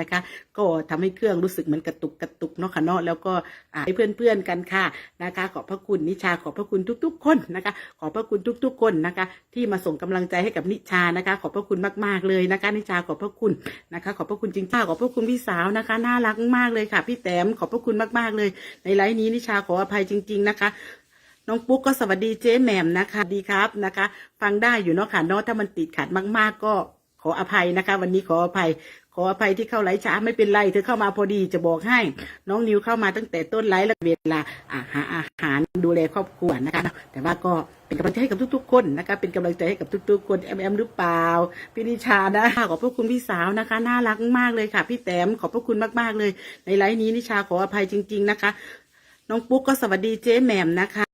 นะคะ ก็ทำให้เครื่องรู้สึกเหมือนกระตุกกระตุกเนาะค่ะเนาะแล้วก็ให้เพื่อนๆกันค่ะนะคะ ขอบพระคุณนิชาขอบพระคุณทุก ๆ คนนะคะ ขอบพระคุณทุก ๆ คนนะคะ ที่มาส่งกำลังใจให้กับนิชานะคะ ขอบพระคุณมากๆเลยนะคะ นิชาขอบพระคุณนะคะ ขอบพระคุณจริงๆขอบพระคุณพี่สาวนะคะน่ารักมากเลยค่ะ พี่แต้มขอบพระคุณมากๆเลย ในไลฟ์นี้นิชาขออภัยจริง ๆ นะคะน้องปุ๊กก็สวัสดีเจ๊แหม่มนะคะ ดีครับนะคะ ฟังได้อยู่เนาะค่ะเนาะถ้ามันติดขัดมาก ๆ ก็ ขออภัยนะคะ วันนี้ขออภัย ขออภัยที่เข้าไลฟ์ช้าไม่เป็นไรเธอเข้ามาพอดีจะบอกให้ น้องนิวเข้ามาตั้งแต่ต้นไลฟ์และเวลาอาหาอาหารดูแลครอบครัวนะคะ แต่ว่าก็เป็นกำลังใจให้กับทุก ๆ คนนะคะ เป็นกำลังใจให้กับทุก ๆ คนแอมแอมหรือเปล่าพี่นิชานะขอบพระคุณพี่สาวนะคะ น่ารักมากเลยค่ะ พี่แต้มขอบพระคุณมากๆเลย ในไลฟ์นี้นิชาขออภัยจริง ๆ นะคะ น้องปุ๊กก็สวัสดีเจ๊แหม่มนะคะ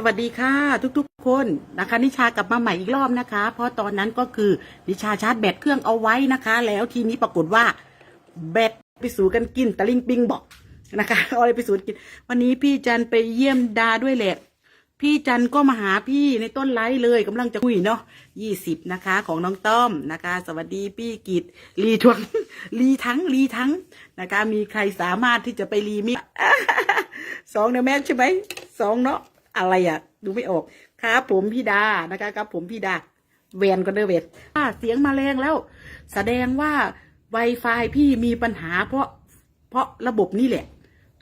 สวัสดีค่ะ ทุกๆคนนะคะ นิชากลับมาใหม่อีกรอบนะคะ เพราะตอนนั้นก็คือนิชาชาร์จแบตเครื่องเอาไว้นะคะ แล้วทีนี้ปรากฏว่า แบตไปสู่กันกินตะลิงปิงบอกนะคะเอาอะไรไปสู่กิน วันนี้พี่จันไปเยี่ยมดาด้วยแหละ พี่จันก็มาหาพี่ในต้นไลฟ์เลยกำลังจะคุยเนาะยี่สิบนะคะ ของน้องต้อมนะคะ สวัสดีพี่กิตรีทวงรีทั้งรีทั้งนะคะ มีใครสามารถที่จะไปรีมิสองเนี่ยแม่ใช่ไหมสองเนาะ อะไรอะ ดูไม่ออกครับผมพี่ดานะคะครับ ผมพี่ดาเวนก็เดอร์เวนอ่าเสียงมาแรงแล้ว แสดงว่า Wi-Fi พี่มีปัญหา เพราะเพราะระบบนี่แหละ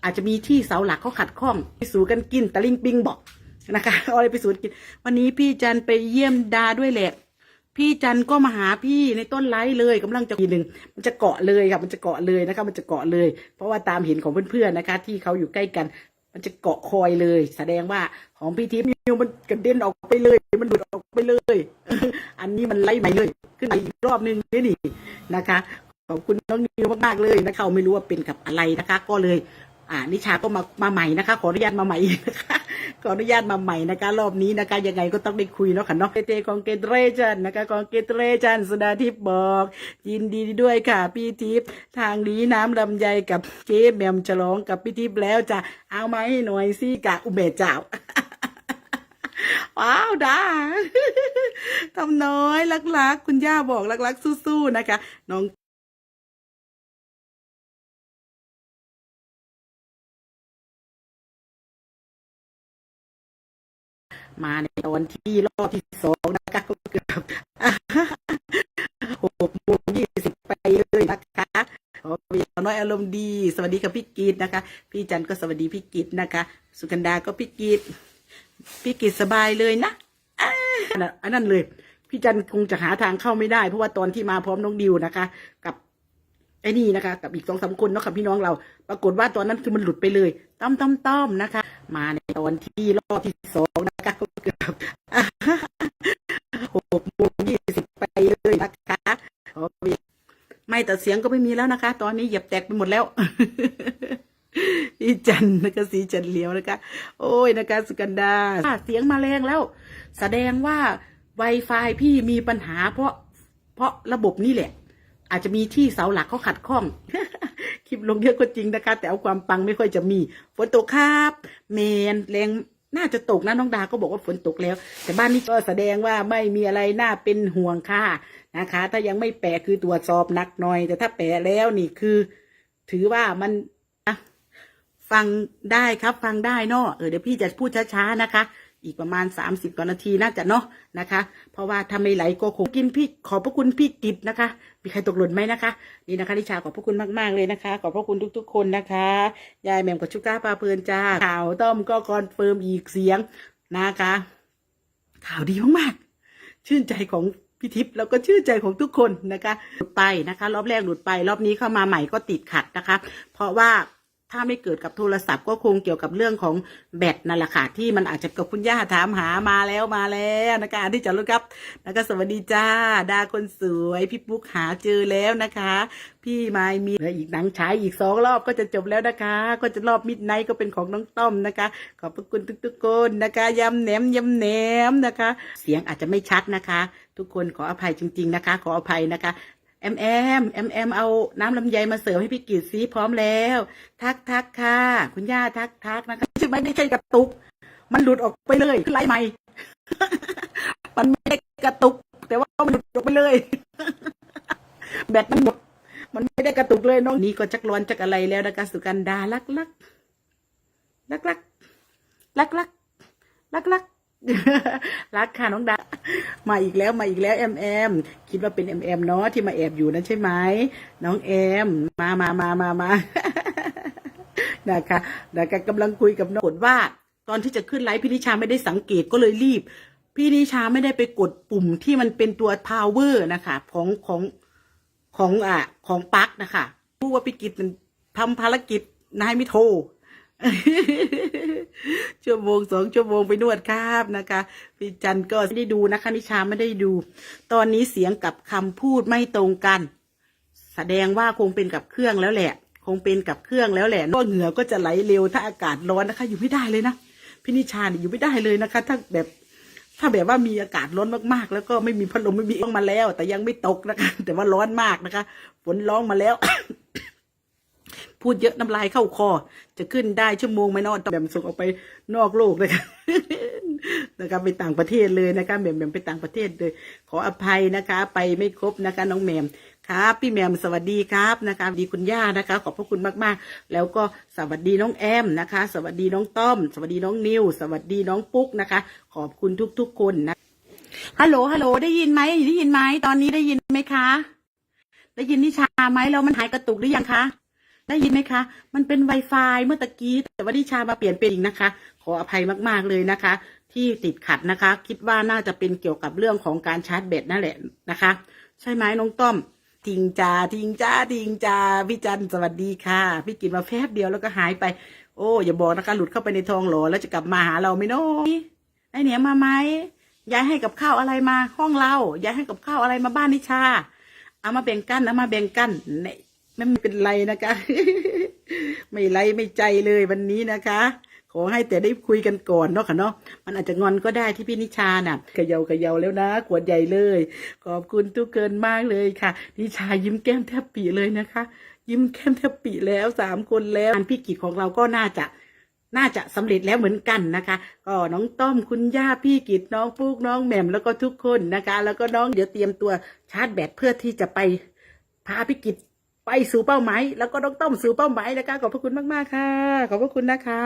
อาจจะมีที่เสาหลักเขาขัดข้องไปสู่กันกินตะลิงปิงบอกนะคะเอาอะไรไปสู่กิน วันนี้พี่จันไปเยี่ยมดาด้วยแหละพี่จันก็มาหาพี่ในต้นไลฟ์เลยกำลังจะทีหนึ่งมันจะเกาะเลยค่ะมันจะเกาะเลยนะคะมันจะเกาะเลย เพราะว่าตามเห็นของเพื่อนๆนะคะ ที่เขาอยู่ใกล้กัน มันจะเกาะคอยเลย แสดงว่าของพี่ทิพย์นิวมันกระเด็นออกไปเลย มันหลุดออกไปเลย อันนี้มันไล่ใหม่เลย ขึ้นอีกรอบนึงนี่นี่นะคะขอบคุณน้องนิวมากๆเลยนะคะไม่รู้ว่าเป็นกับอะไรนะคะ ก็เลย อ่านิชาก็มามาใหม่นะคะ ขออนุญาตมาใหม่นะคะขออนุญาตมาใหม่นะคะ รอบนี้นะคะ ยังไงก็ต้องได้คุยเนาะค่ะเนาะเตของเกตเรจันนะคะของเกตเรจันสุดาทิพย์บอกยินดีด้วยค่ะ พี่ทิพย์ทางนี้น้ำลำไยกับเจ๊แมมฉลองกับพี่ทิพย์แล้วจะเอามาให้หน่อยสิกะอุเบเจ้าว้าวดาทำน้อยรักๆ คุณย่าบอกรักๆ สู้ๆนะคะ น้อง มาในตอนที่รอบที่สองนะคะก็เกือบหกโมงยี่สิบไปเลยนะคะขอพี่น้อยอารมณ์ดี สวัสดีกับพี่กีดนะคะ พี่จันก็สวัสดีพี่กีดนะคะ สุกันดาก็พี่กีดพี่กีดสบายเลยนะอันนั้นเลยพี่จันคงจะหาทางเข้าไม่ได้ เพราะว่าตอนที่มาพร้อมน้องดิวนะคะ กับไอ้นี่นะคะ กับอีกสองสามคนเนาะกับพี่น้องเรา ปรากฏว่าตอนนั้นคือมันหลุดไปเลยต้อมต้อมต้อมนะคะ มาในตอนที่รอบที่สอง นะคะก็เกือบหกโมงยี่สิบไปเลยนะคะไม่แต่เสียงก็ไม่มีแล้วนะคะ ตอนนี้เหยียบแตกไปหมดแล้วพี่จันนะคะสีจันเหลียวนะคะ โอ้ยนะคะสุกันดาเสียงมาแรงแล้ว แสดงว่า Wi-Fi พี่มีปัญหา เพราะ เพราะระบบนี่แหละ อาจจะมีที่เสาหลักเขาขัดข้อง คลิปลงเยอะก็จริงนะคะ แต่เอาความปังไม่ค่อยจะมีฝนตกครับ เมนแรง น่าจะตกนะน้องดาก็บอกว่าฝนตกแล้ว แต่บ้านนี้ก็แสดงว่าไม่มีอะไรน่าเป็นห่วงค่ะนะคะ ถ้ายังไม่แปะคือตรวจสอบหนักหน่อย แต่ถ้าแปะแล้วนี่คือ ถือว่ามันฟังได้ครับฟังได้เนาะเออเดี๋ยวพี่จะพูดช้าๆนะคะ อีกประมาณสามสิบกว่านาทีน่าจะเนาะนะคะ เพราะว่าถ้าไม่ไหลก็คงกินพี่ขอบพระคุณพี่กิตนะคะ มีใครตกหล่นไหมนะคะนี่นะคะนิชาขอบพระคุณมากๆเลยนะคะ ขอบพระคุณทุก ๆ คนนะคะ ยายแหม่มกับชุก้าปลาเพลินจ้าข่าวต้อมก็คอนเฟิร์มอีกเสียงนะคะ ข่าวดีมากๆชื่นใจของพี่ทิพย์แล้วก็ชื่นใจของทุกคนนะคะหลุดไปนะคะ รอบแรกหลุดไป รอบนี้เข้ามาใหม่ก็ติดขัดนะคะ เพราะว่า ถ้าไม่เกิดกับโทรศัพท์ก็คงเกี่ยวกับเรื่องของแบตนั่นแหละค่ะที่มันอาจจะกับคุณย่าถามหามาแล้วมาแล้วนะคะที่จะรู้ครับนะคะสวัสดีจ้าดาคนสวยพี่ปุ๊กหาเจอแล้วนะคะ พี่ไมายมีเหลืออีกหนังฉายอีกสองรอบก็จะจบแล้วนะคะ ก็จะรอบมิดไนท์ก็เป็นของน้องต้อมนะคะ ขอบพระคุณทุกๆคนนะคะยำแหนมยำแหนมนะคะ เสียงอาจจะไม่ชัดนะคะ ทุกคนขออภัยจริง ๆนะคะ ขออภัยนะคะ แอมแอมแอมแอมเอาน้ำลำไยมาเสิร์ฟให้พี่กิตซีพร้อมแล้ว ทักทักค่ะ คุณย่าทักทักนะคะใช่ไหมไม่ใช่กระตุก มันหลุดออกไปเลยคือไล่ใหม่ มันไม่ได้กระตุก แต่ว่ามันหลุดออกไปเลย แบตมันหมดมันไม่ได้กระตุกเลยน้องนี่ก็จักร้อนจักอะไรแล้วนะคะสุกันดาลักลักลักลักลักลักลักลัก รักค่ะน้องดา มาอีกแล้วมาอีกแล้วแอมแอมคิดว่าเป็นแอมแอมเนาะที่มาแอบอยู่นั่นใช่ไหมน้องแอม มามามามามานะคะนะคะกำลังคุยกับน้องกดว่า ตอนที่จะขึ้นไลฟ์พี่นิชาไม่ได้สังเกตก็เลยรีบ พี่นิชาไม่ได้ไปกดปุ่มที่มันเป็นตัว power นะคะ ของของของอะของปั๊กนะคะพูดว่าพี่กิจมันทำภารกิจนายไม่โทร ชั่วโมงสองชั่วโมงไปนวดครับนะคะพี่จันก็ไม่ได้ดูนะคะ นิชาไม่ได้ดู ตอนนี้เสียงกับคำพูดไม่ตรงกัน แสดงว่าคงเป็นกับเครื่องแล้วแหละ คงเป็นกับเครื่องแล้วแหละก็เหงื่อก็จะไหลเร็วถ้าอากาศร้อนนะคะ อยู่ไม่ได้เลยนะพี่นิชาเนี่ยอยู่ไม่ได้เลยนะคะ ถ้าแบบถ้าแบบว่ามีอากาศร้อนมากๆ แล้วก็ไม่มีพัดลมไม่มีต้องมาแล้ว แต่ยังไม่ตกนะคะ แต่ว่าร้อนมากนะคะ ฝนร้องมาแล้ว พูดเยอะน้ำลายเข้าคอ จะขึ้นได้ชั่วโมงไหมนอะต้องแบบส่งออกไปนอกโลกเลยค่ะนะคะไปต่างประเทศเลยนะคะแหม่มแหม่มไปต่างประเทศเลย ขออภัยนะคะ ไปไม่ครบนะคะ น้องแหม่มครับพี่แหม่มสวัสดีครับนะคะดีคุณย่านะคะ ขอบพระคุณมากๆ แล้วก็สวัสดีน้องแอมนะคะ สวัสดีน้องต้อม สวัสดีน้องนิว สวัสดีน้องปุ๊กนะคะ ขอบคุณทุกๆคนนะฮัลโหลฮัลโหลได้ยินไหมได้ยินไหมตอนนี้ได้ยินไหมคะ ได้ยินนิชาไหมแล้วมันหายกระตุกหรือยังคะ ได้ยินไหมคะ มันเป็น Wi-Fi เมื่อตะกี้ แต่ว่านิชามาเปลี่ยนเป็นอีกนะคะ ขออภัยมากๆเลยนะคะ ที่ติดขัดนะคะ คิดว่าน่าจะเป็นเกี่ยวกับเรื่องของการชาร์จแบตนั่นแหละนะคะ ใช่ไหมน้องต้อมทิงจาทิงจ้าทิงจาพี่จันสวัสดีค่ะ พี่กินมาแฟบเดียวแล้วก็หายไป โอ้อย่าบอกนะคะหลุดเข้าไปในทองหล่อแล้วจะกลับมาหาเราไหมเนาะไอเหนียมาไหมยายให้กับข้าวอะไรมาห้องเรายายให้กับข้าวอะไรมาบ้านนิชา เอามาแบ่งกันเอามาแบ่งกันเนี่ย ไม่เป็นไรนะคะ ไม่ไรไม่ใจเลยวันนี้นะคะ ขอให้แต่ได้คุยกันก่อนเนาะค่ะเนาะมันอาจจะงอนก็ได้ที่พี่นิชาน่ะเขยาเขยาแล้วนะขวดใหญ่เลย ขอบคุณทุกเกินมากเลยค่ะ นิชายิ้มแก้มแทบปีเลยนะคะ ยิ้มแก้มแทบปีแล้วสามคนแล้วงานพี่กิจของเราก็น่าจะน่าจะสำเร็จแล้วเหมือนกันนะคะ ก็น้องต้อมคุณย่าพี่กิจน้องปุ๊กน้องแหม่มแล้วก็ทุกคนนะคะ แล้วก็น้องเดี๋ยวเตรียมตัวชาร์จแบตเพื่อที่จะไปพาพี่กิจ ไปสู่เป้าหมายแล้วก็น้องต้อมสู่เป้าหมายนะคะขอบพระคุณมากๆค่ะ ขอบพระคุณนะคะ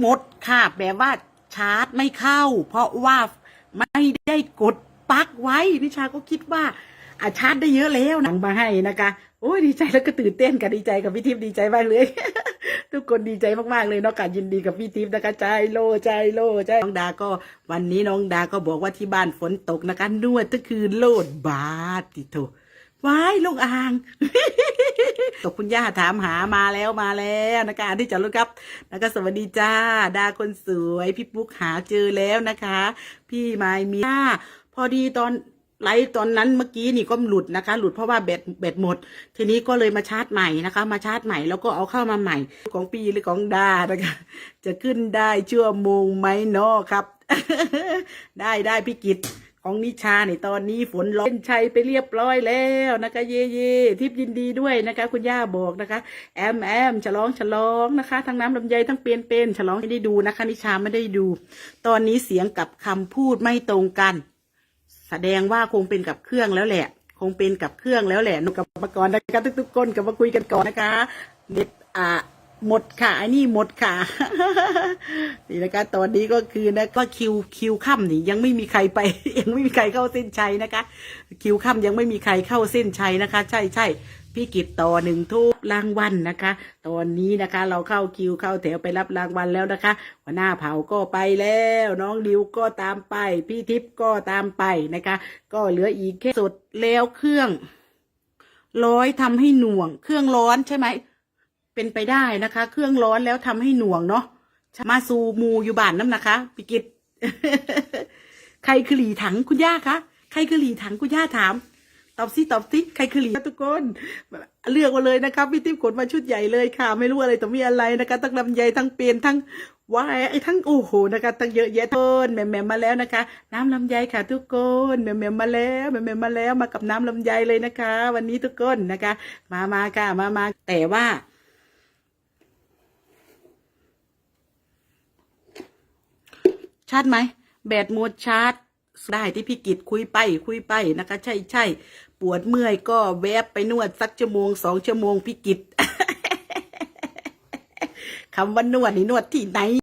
หมดค่ะแบบว่าชาร์จไม่เข้า เพราะว่าไม่ได้กดปลั๊กไว้นิชาก็คิดว่าอาชาร์จได้เยอะแล้วนะมาให้นะคะโอ้ยดีใจแล้วก็ตื่นเต้นกับดีใจกับพี่ทิพย์ดีใจมากเลย ทุกคนดีใจมากๆเลยเนาะการยินดีกับพี่ทิพย์นะคะใจโลใจโลใจน้องดาก็วันนี้น้องดาก็บอกว่าที่บ้านฝนตกนะคะนวดก็คือโลดบาทติโถ ว้ายลงอ่างตกคุณย่าถามหามาแล้วมาแล้วนะคะที่จอดรถครับนะคะสวัสดีจ้า ดาคนสวยพี่ปุ๊กหาเจอแล้วนะคะ พี่ไมายมีย่าพอดีตอนไลฟ์ตอนนั้นเมื่อกี้นี่ก็หลุดนะคะ หลุดเพราะว่าแบตแบตหมด ทีนี้ก็เลยมาชาร์จใหม่นะคะ มาชาร์จใหม่แล้วก็เอาเข้ามาใหม่ ของปีหรือของดานะคะ จะขึ้นได้ชั่วโมงไหมเนาะครับ ได้ได้พี่กิต ของนิชาในตอนนี้ฝนร้อนชัยไปเรียบร้อยแล้วนะคะ เย่เย่ทิพย์ยินดีด้วยนะคะ คุณย่าบอกนะคะ แอมแอมฉลองฉลองนะคะ ทั้งน้ำลำไยทั้งเปลี่ยนเป็นฉลองไม่ได้ดูนะคะ นิชาไม่ได้ดู ตอนนี้เสียงกับคำพูดไม่ตรงกัน แสดงว่าคงเป็นกับเครื่องแล้วแหละ คงเป็นกับเครื่องแล้วแหละนุกกับมาก่อนนะคะทุกๆคนกับมาคุยกันก่อนนะคะเน็ตอ่า หมดค่ะไอ้นี่หมดค่ะนี่นะคะตอนนี้ก็คือนะก็คิวคิวค่ำนี่ยังไม่มีใครไป ยังไม่มีใครเข้าเส้นชัยนะคะ คิวค่ำยังไม่มีใครเข้าเส้นชัยนะคะ ใช่ใช่พี่กิตต่อหนึ่งทุกรางวัลนะคะ ตอนนี้นะคะ เราเข้าคิวเข้าแถวไปรับรางวัลแล้วนะคะหัวหน้าเผาก็ไปแล้ว น้องดิวก็ตามไป พี่ทิพย์ก็ตามไปนะคะ ก็เหลืออีกแค่สดแล้วเครื่อง ร้อยทำให้หน่วง เครื่องร้อนใช่ไหม เป็นไปได้นะคะ เครื่องร้อนแล้วทำให้หน่วงเนาะมาซูมูอยู่บ้านน้ำนะคะพิกิตใครคือหลีถังคุณย่าคะใครคือหลีถังคุณย่าถาม ตอบสิตอบสิใครคือหลีทุกคนเลือกมาเลยนะครับพี่ติ๊บขนมาชุดใหญ่เลยค่ะ ไม่รู้อะไรแต่มีอะไรนะคะทั้งลำไยทั้งเปลี่ยนทั้งวายไอ้ทั้งโอ้โหนะคะทั้งเยอะแยะต้นแหม่แหม่มมาแล้วนะคะ น้ำลำไยค่ะ ทุกคนแหม่มแหม่มาแล้วแหม่มแหม่มมาแล้วมากับน้ำลำไยเลยนะคะ วันนี้ทุกคนนะคะ มามาค่ะมามาแต่ว่า ชาร์จไหมแบตหมดชาร์จได้ที่พี่กิจคุยไปคุยไปนะคะ ใช่ใช่ปวดเมื่อยก็แวบไปนวดสักชั่วโมงสองชั่วโมงพี่กิจคำว่านวดนี่นวดที่ไหน